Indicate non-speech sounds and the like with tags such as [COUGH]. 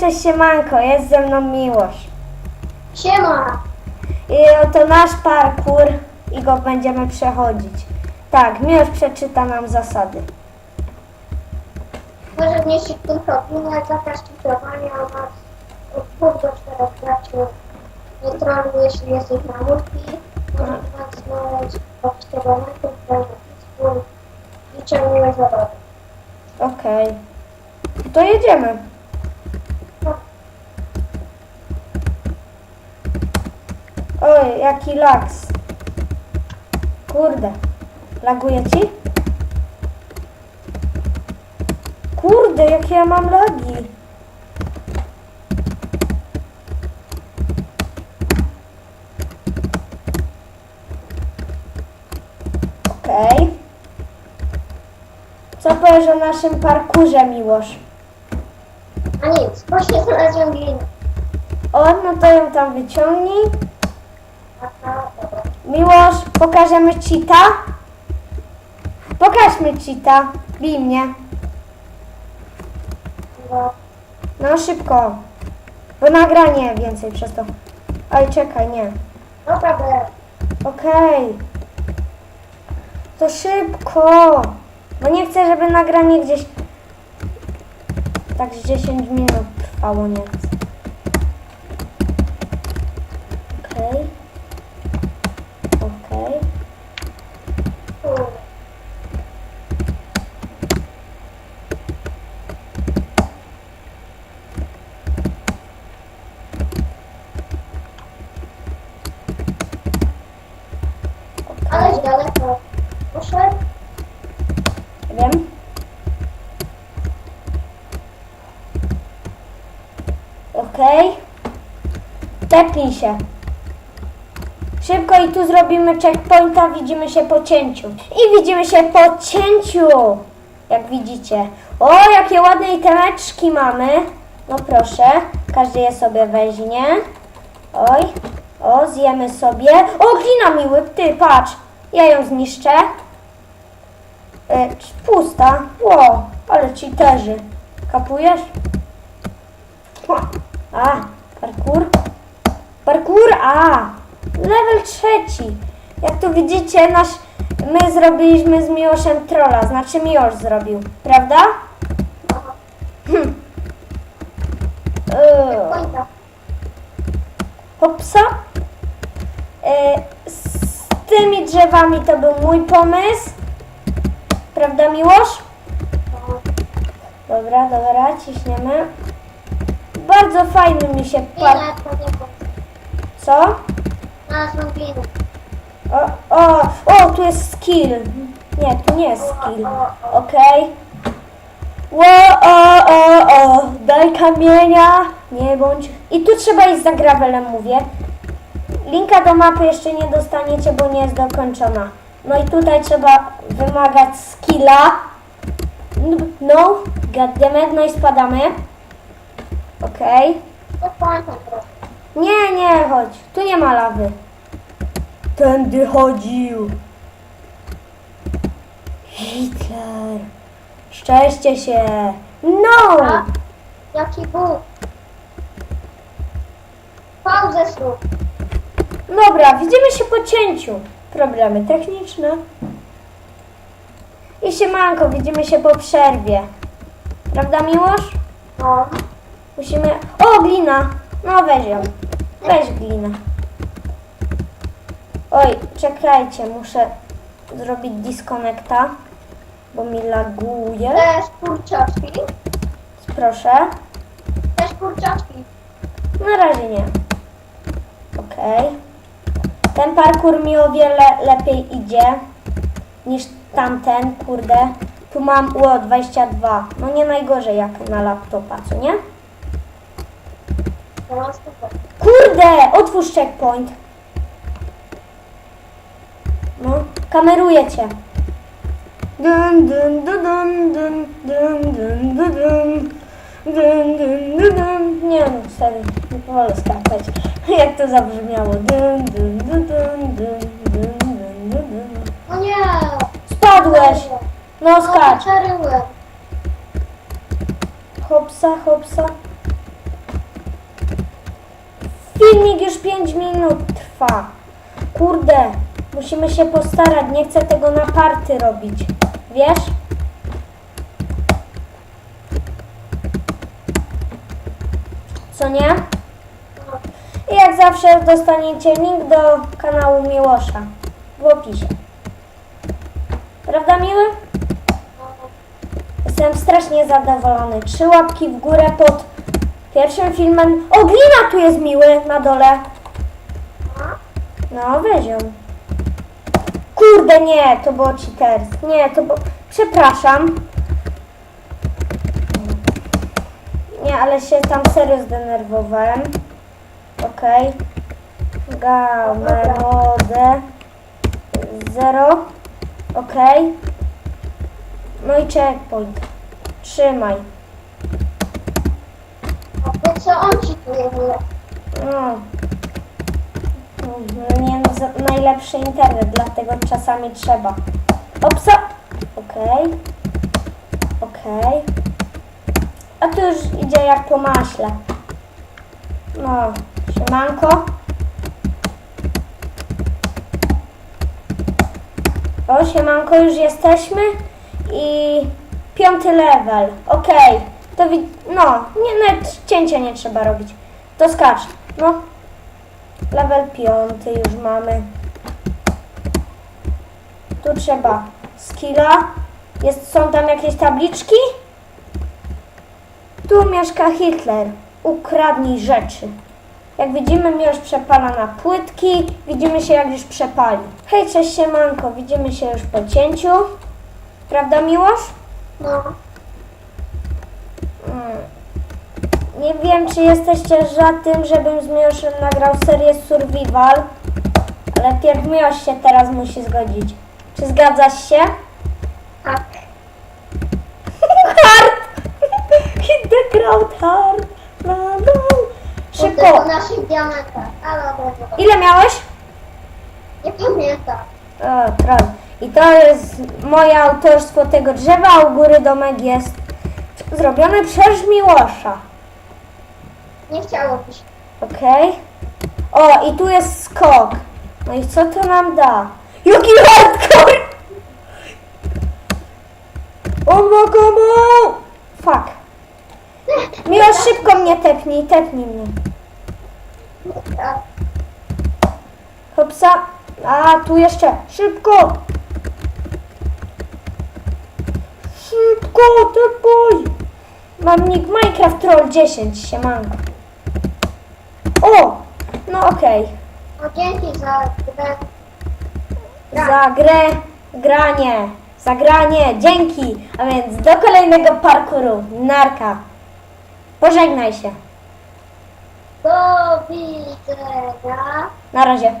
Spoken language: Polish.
cześć siemanko, jest ze mną Miłosz. Siema! I oto nasz parkour i go będziemy przechodzić. Tak, Miłosz przeczyta nam zasady. Może wnieść kilka opiniach, zakaz citowania oraz od 2 do 4 graczy. Nie trolluj, jeśli jesteś na multi. Możesz nas znaleźć w opisie abonentów, w napisku. Życzę miłej zabawy. Okej. To jedziemy. No, Oj, jaki laks. Kurde. Laguje ci? Kurde, jakie ja mam lagi. Okej. Co powiesz o naszym parkurze, Miłosz? A nic, właśnie znalazłem glinę. O, no to ją tam wyciągnij. Miłosz, pokażemy cheata? Pokażmy cheata. Bij mnie. No, szybko. Bo nagranie więcej przez to. Oj, czekaj, nie. Dobra. Okej. To szybko. Bo nie chcę, żeby nagranie gdzieś tak z 10 minut trwało, nie chcę. Okej. Okej. Kurde. Aleś daleko. Poszedł? Wiem. Okej. Tepnij się. Szybko i tu zrobimy checkpointa, widzimy się po cięciu. I widzimy się po cięciu. Jak widzicie. O, jakie ładne itemeczki mamy. No proszę, każdy je sobie weźmie. Oj, o, zjemy sobie. O, glina miły, ty, patrz. Ja ją zniszczę. E, pusta. Ło, ale cheaterzy. Kapujesz? A, parkour. Parkour, a. Level trzeci. Jak tu widzicie, nasz, my zrobiliśmy z Miłoszem trolla. Znaczy Miłosz zrobił. Prawda? Hm. Końca. Hopsa. E, tymi drzewami to był mój pomysł. Prawda, Miłosz? Dobra, dobra, ciśniemy. Bardzo fajny mi się par... Glinę, to nie końca. Co? O, o, o, tu jest skill. Nie, tu nie jest skill. Okej. Ło, o, o, o, daj kamienia, nie bądź... I tu trzeba iść za gravelem, mówię. Linka do mapy jeszcze nie dostaniecie, bo nie jest dokończona. No i tutaj trzeba wymagać skilla. No, goddammit, no i spadamy. Okej. Trochę. Nie, nie, chodź. Tu nie ma lawy. Tędy chodził. Hitler. Szczęście się. No! A? Jaki Bóg? Pauzę zrób. Dobra, widzimy się po cięciu. Problemy techniczne. I siemanko, widzimy się po przerwie. Prawda, Miłosz? No. Musimy... O, glina! No, weź ją. Weź glinę. Oj, czekajcie, muszę zrobić disconnecta, bo mi laguje. Też kurczaczki. Proszę. Też kurczaczki. Na razie nie. Okej. Ten parkour mi o wiele lepiej idzie niż tamten, kurde. Tu mam UO 22. No nie najgorzej jak na laptopa, co nie? Kurde! Otwórz checkpoint. No, kameruję cię. Dun, dun, dun, dun, dun, dun, dun, dun, dun. Dun, dun, dun. Nie no, serio, nie wolę skakać. [LAUGHS] Jak to zabrzmiało. Dun, dun, dun, dun, dun, dun, dun, dun, dun. No nie. Spadłeś! No No, skacz. Hopsa, hopsa. filmik już 5 minut trwa. Kurde, musimy się postarać. Nie chcę tego na party robić. Wiesz? Co nie? I jak zawsze dostaniecie link do kanału Miłosza w opisie. Prawda, miły? Jestem strasznie zadowolony. Trzy łapki w górę pod pierwszym filmem. O, glina tu jest miły na dole. No, weź ją. Kurde, nie, to było cheaters. Nie, to było... Przepraszam. Nie, ale się tam serio zdenerwowałem. Okej. Gamerode. Zero. Okej. No i checkpoint. Trzymaj. A po co on ci tu? No. Nie no, najlepszy internet, dlatego czasami trzeba. Opsa. Okej. Okej. A tu już idzie jak po maśle. No, siemanko. O, siemanko, już jesteśmy i piąty level. Okej, to wi- no, nie, nawet cięcia nie trzeba robić. To skacz, no. Level piąty już mamy. Tu trzeba skilla. Jest, są tam jakieś tabliczki? Tu mieszka Hitler. Ukradnij rzeczy. Jak widzimy, Miłosz przepala na płytki. Widzimy się, jak już przepali. Hej, cześć, siemanko. Widzimy się już po cięciu. Prawda, Miłosz? No. Mm. Nie wiem, czy jesteście za tym, żebym z Miłoszem nagrał serię Survival, ale pierw Miłosz się teraz musi zgodzić. Czy zgadzasz się? Tak. [LAUGHS] Hard! Hit the crowd hard! No, no. Szybko. Naszych diamentach. Ale dobra. Ile miałeś? Nie pamiętam. O, troll. I to jest moje autorstwo tego drzewa, a u góry domek jest zrobiony przez Miłosza. Nie chciałoby się. Okej. O, i tu jest skok. No i co to nam da? Jaki hardcore! O mogomo! Fuck. Miła, szybko mnie tepnij, tepnij mnie. Hopsa. A, tu jeszcze. Szybko! Szybko, tepuj! Mam nick Minecraft Troll 10, siemanko. O! No okej. No dzięki za grę. Za grę, granie, za granie, dzięki. A więc do kolejnego parkouru. Narka. Pożegnaj się. Do widzenia. Na razie.